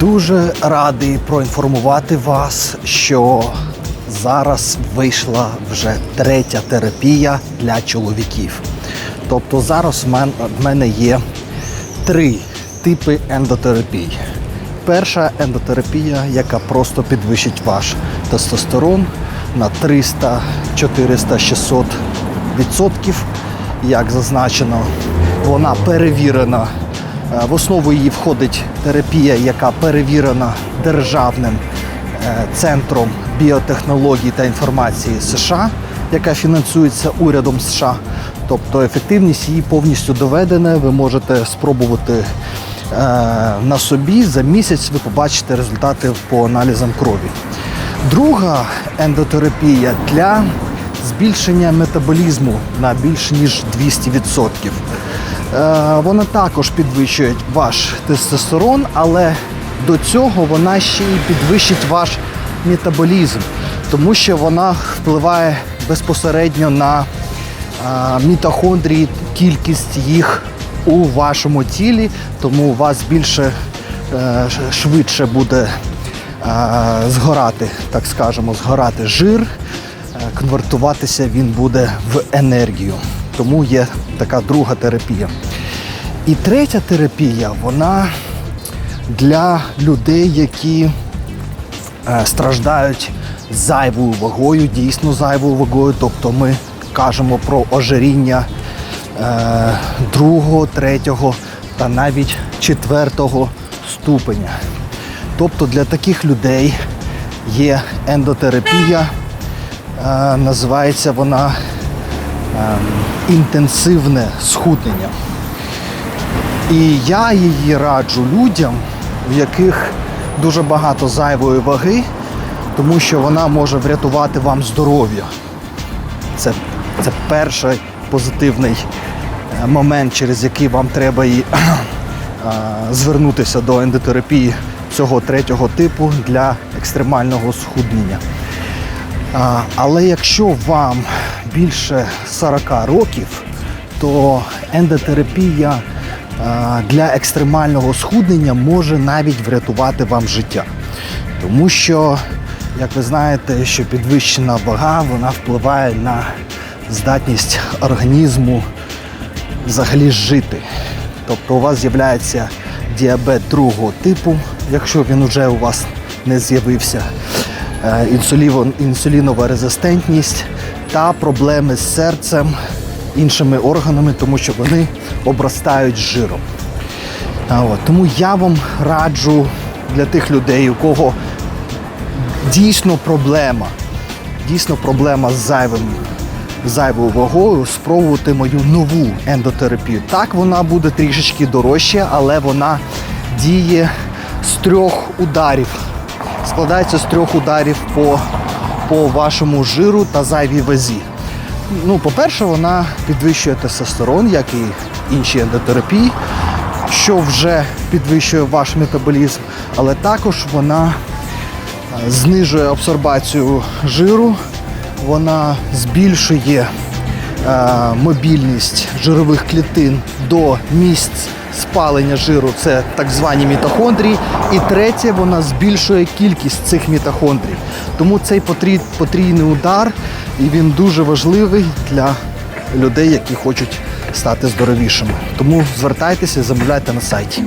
Дуже радий проінформувати вас, що зараз вийшла вже третя терапія для чоловіків. Тобто зараз в мене є три типи ендотерапій. Перша ендотерапія, яка просто підвищить ваш тестостерон на 300, 400, 600 відсотків, як зазначено, вона перевірена. Е, В основу її входить терапія, яка перевірена державним е, центром біотехнологій та інформації США, яка фінансується урядом США. Тобто ефективність її повністю доведена. Ви можете спробувати е, на собі за місяць. Ви побачите результати по аналізам крові. Друга ендотерапія для збільшення метаболізму на більш ніж 200%. Е, Вона також підвищує ваш тестостерон, але до цього вона ще й підвищить ваш метаболізм, тому що вона впливає безпосередньо на мітохондрії, кількість їх у вашому тілі, тому у вас більше е, швидше буде згорати, так скажемо, згорати жир, е, конвертуватися він буде в енергію. Тому є така друга терапія. І третя терапія, вона для людей, які е, страждають зайвою вагою, дійсно зайвою вагою. Тобто ми кажемо про ожиріння е, другого, третього та навіть четвертого ступеня. Тобто для таких людей є ендотерапія, е, називається вона інтенсивне схуднення. І я її раджу людям, у яких дуже багато зайвої ваги, тому що вона може врятувати вам здоров'я. Це, це перший позитивний е, момент, через який вам треба і, е, звернутися до ендотерапії цього третього типу для екстремального схуднення. Але якщо вам більше 40 років, то ендотерапія для екстремального схуднення може навіть врятувати вам життя. Тому що, як ви знаєте, що підвищена вага вона впливає на здатність організму взагалі жити. Тобто у вас з'являється діабет другого типу, якщо він вже у вас не з'явився, е, інсулінова резистентність та проблеми з серцем, іншими органами, тому що вони обростають жиром. Тому я вам раджу для тих людей, у кого дійсно проблема, дійсно проблема з зайвим, зайвою вагою, спробувати мою нову ендотерапію. Так, вона буде трішечки дорожча, але вона діє з трьох ударів. Складається з трьох ударів по, по вашому жиру та зайвій вазі. Ну, по-перше, вона підвищує тестостерон, як і інші ендотерапії, що вже підвищує ваш метаболізм, але також вона е, знижує абсорбацію жиру, вона збільшує е, мобільність жирових клітин до місць спалення жиру, це так звані мітохондрії. І третє, вона збільшує кількість цих мітохондрій. Тому цей потрій- потрійний удар, і він дуже важливий для людей, які хочуть стати здоровішими. Тому звертайтеся, замовляйте на сайті.